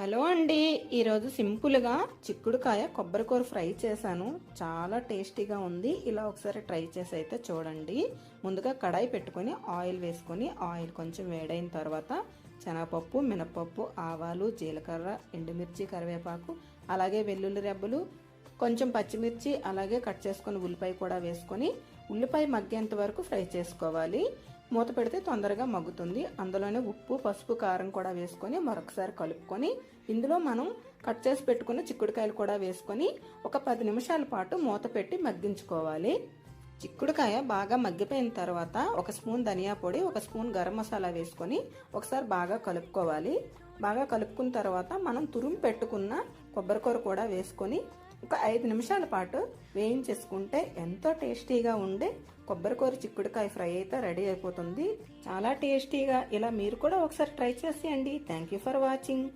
Hello అండి. ఈరోజు సింపుల్గా చిక్కుడుకాయ కొబ్బరికూర ఫ్రై చేశాను. చాలా టేస్టీగా ఉంది. ఇలా ఒకసారి ట్రై చేసి అయితే చూడండి. ముందుగా కడాయి పెట్టుకొని ఆయిల్ వేసుకొని ఆయిల్ కొంచెం వేడైన తర్వాత శనగపప్పు మినపప్పు ఆవాలు జీలకర్ర ఎండుమిర్చి కరివేపాకు అలాగే వెల్లుల్లి రెబ్బలు కొంచెం పచ్చిమిర్చి అలాగే కట్ చేసుకొని ఉల్లిపాయ కూడా వేసుకొని ఉల్లిపాయ మగ్గేంత వరకు ఫ్రై చేసుకోవాలి. మూత పెడితే తొందరగా మగ్గుతుంది. అందులోనే ఉప్పు పసుపు కారం కూడా వేసుకొని మరొకసారి కలుపుకొని ఇందులో మనం కట్ చేసి పెట్టుకున్న చిక్కుడుకాయలు కూడా వేసుకొని ఒక పది నిమిషాల పాటు మూత పెట్టి మగ్గించుకోవాలి. చిక్కుడుకాయ బాగా మగ్గిపోయిన తర్వాత ఒక స్పూన్ ధనియా పొడి ఒక స్పూన్ గరం మసాలా వేసుకొని ఒకసారి బాగా కలుపుకోవాలి. బాగా కలుపుకున్న తర్వాత మనం తురుము పెట్టుకున్న కొబ్బరికూర కూడా వేసుకొని ఒక ఐదు నిమిషాల పాటు వేయించేసుకుంటే ఎంతో టేస్టీగా ఉండే కొబ్బరికూర చిక్కుడుకాయ ఫ్రై అయితే రెడీ అయిపోతుంది. చాలా టేస్టీగా. ఇలా మీరు కూడా ఒకసారి ట్రై చేసేయండి. Thank you for watching